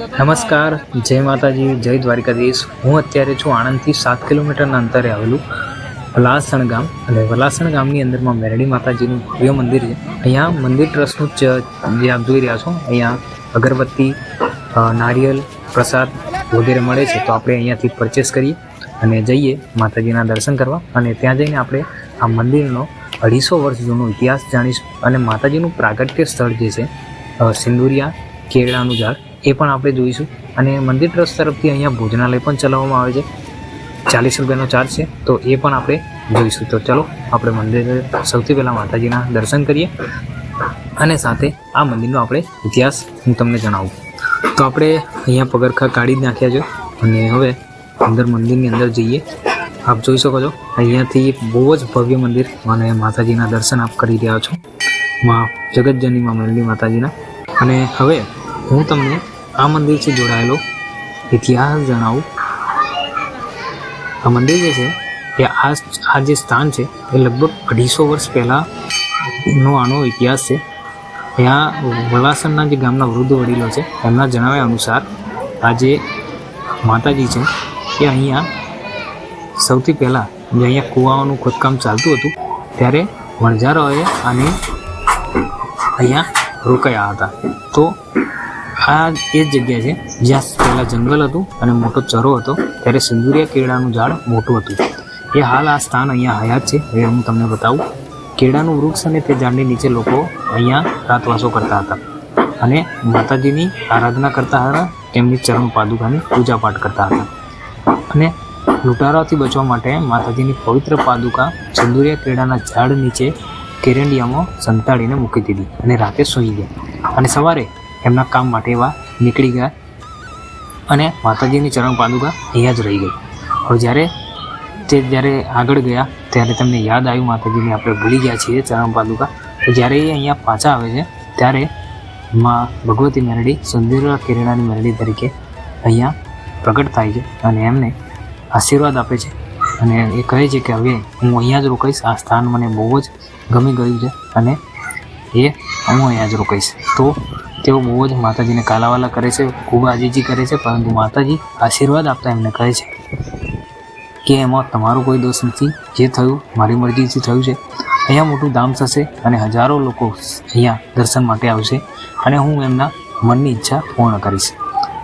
નમસ્કાર, જય માતાજી, જય દ્વારિકાધીશ. હું અત્યારે છું આણંદથી સાત કિલોમીટરના અંતરે આવેલું વલાસણ ગામ. અને વલાસણ ગામની અંદરમાં મેરડી માતાજીનું ભવ્ય મંદિર છે. અહીંયા મંદિર ટ્રસ્ટનું જ આપ જોઈ રહ્યા છો, અહીંયા અગરબત્તી નારિયેલ, પ્રસાદ વગેરે મળે છે. તો આપણે અહીંયાથી પરચેસ કરીએ અને જઈએ માતાજીના દર્શન કરવા. અને ત્યાં જઈને આપણે આ મંદિરનો અઢીસો વર્ષ જૂનો ઇતિહાસ જાણીશું. અને માતાજીનું પ્રાગટ્ય સ્થળ જે છે સિંદુરિયા, કેળાનું ઝાડ. એ પણ આપણે જોઈશું. અને મંદિર ટ્રસ્ટ તરફથી અહીંયા ભોજનાલય પણ ચલાવવામાં આવે છે. ચાલીસ રૂપિયાનો ચાર્જ છે, તો એ પણ આપણે જોઈશું. તો ચલો, આપણે મંદિર સૌથી પહેલાં માતાજીના દર્શન કરીએ. અને સાથે આ મંદિરનો આપણે ઇતિહાસ હું તમને જણાવું. તો આપણે અહીંયા પગરખા કાઢી જ નાખ્યા છે. અને હવે અંદર મંદિરની અંદર જઈએ. આપ જોઈ શકો છો, અહીંયાથી બહુ જ ભવ્ય મંદિર અને માતાજીના દર્શન આપ કરી રહ્યા છો. મા જગતજનની મા મંદિર માતાજીના. અને હવે હું તમને આ મંદિરથી જોડાયેલો. ઇતિહાસ જણાવું. આ મંદિર જે છે, એ આ આ જે સ્થાન છે, એ લગભગ અઢીસો વર્ષ પહેલાંનો આનો ઇતિહાસ છે. અહીંયા વલાસણના જે ગામના વૃદ્ધ વડીલો છે, એમના જણાવ્યા અનુસાર આ જે માતાજી છે, એ અહીંયા સૌથી પહેલાં જે અહીંયા કૂવાઓનું ખોદકામ ચાલતું હતું, ત્યારે વણઝારોએ આને અહીંયા રોકાયા હતા. તો આ એ જ જગ્યા છે જ્યાં પહેલાં જંગલ હતું અને મોટો ચરો હતો. ત્યારે સિંદુરિયા કેળાનું ઝાડ મોટું હતું. એ હાલ આ સ્થાન અહીંયા હયાત છે. એ હું તમને બતાવું. કેળાનું વૃક્ષ અને તે ઝાડની નીચે લોકો અહીંયા રાતવાસો કરતા હતા. અને માતાજીની આરાધના કરતા હતા. તેમની ચરણ પાદુકાની પૂજાપાઠ કરતા હતા. અને લૂંટારાઓથી બચવા માટે માતાજીની પવિત્ર પાદુકા સિંદુરિયા કેળાના ઝાડ નીચે કેરેન્ડિયામાં સંતાડીને મૂકી દીધી અને રાતે સૂઈ ગયા. અને સવારે એમના કામ માટે એવા નીકળી ગયા અને માતાજીની ચરણ પાદુકા અહીંયા જ રહી ગઈ. હવે જ્યારે તે જ્યારે આગળ ગયા, ત્યારે તેમને યાદ આવ્યું માતાજીને, આપણે ભૂલી ગયા છીએ ચરણ પાદુકા તો જ્યારે એ અહીંયા પાછા આવે છે, ત્યારે માં ભગવતી મેરડી સુંદર કિરણાની મેરડી તરીકે અહીંયા પ્રગટ થાય છે અને એમને આશીર્વાદ આપે છે. અને એ કહે છે કે હવે હું અહીંયા જ રોકાઈશ, આ સ્થાન મને બહુ જ ગમી ગયું છે અને એ હું અહીંયા જ રોકાઈશ. તો તેઓ બહુ જ માતાજીને કાલાવાલા કરે છે, ખૂબ આજીજી કરે છે, પરંતુ માતાજી આશીર્વાદ આપતા એમને કહે છે કે એમાં તમારો કોઈ દોષ નથી. જે થયું મારી મરજીથી થયું છે. અહીંયા મોટું ધામ થશે અને હજારો લોકો અહીંયા દર્શન માટે આવશે અને હું એમના મનની ઈચ્છા પૂર્ણ કરીશ.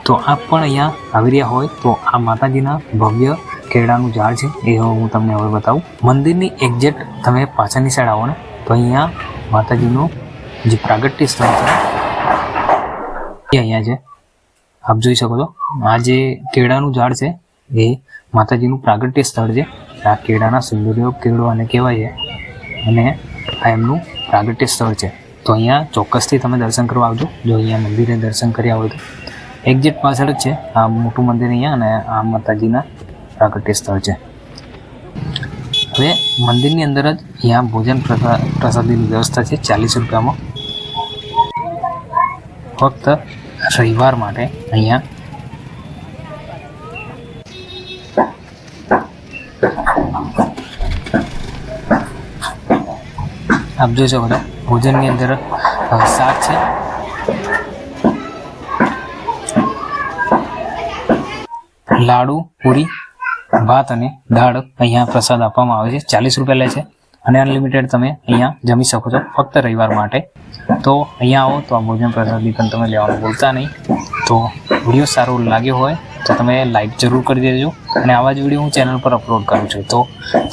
તો આપ પણ અહીંયા આવી રહ્યા હોય તો આ માતાજીના ભવ્ય કેળાનું ઝાડ છે, એ હું તમને હવે બતાવું. મંદિરની એક્ઝેક્ટ તમે પાછળની સાઈડ આવો ને તો અહીંયા માતાજીનું જે પ્રાગટ્ય સ્થળ છે અહીંયા છે. આપ જોઈ શકો છો. આ જે કેળાનું ઝાડ છે, એ માતાજીનું પ્રાગટ્ય સ્થળ છે. આ કેળાના સુંદરીઓ કેળો અને કહેવાય છે. અને આ એમનું પ્રાગટ્ય સ્થળ છે. તો અહીંયા ચોક્કસથી તમે દર્શન કરવા આવજો. જો અહીંયા મંદિરે દર્શન કર્યા હોય તો. એક્ઝેક્ટ પાછળ જ છે આ મોટું મંદિર અહીંયા અને આ માતાજીના પ્રાગટ્ય સ્થળ છે. હવે મંદિરની અંદર જ અહીંયા ભોજન પ્રસા પ્રસાદીની વ્યવસ્થા છે. ચાલીસ રૂપિયામાં. ફક્ત રવિવાર માટે અહીંયા. આપ જોઈ બધા ભોજનની અંદર શાક છે. લાડુ, પૂરી, ભાત અને દાળ અહીંયા પ્રસાદ આપવામાં આવે છે. ચાલીસ રૂપિયા લે છે. અને અનલિમિટેડ તમે અહીંયા જમી શકો છો ફક્ત રવિવાર માટે. તો અહીંયા આવો, તો આ ભોજન પ્રસાદી પણ તમે લેવાનું ભૂલતા નહીં. તો વીડિયો સારો લાગ્યો હોય, તો તમે લાઈક જરૂર કરી દેજો. અને આવા જ વીડિયો હું ચેનલ પર અપલોડ કરું છું. તો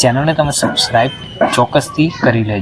ચેનલને તમે સબસ્ક્રાઈબ ચોક્કસથી કરી લેજો.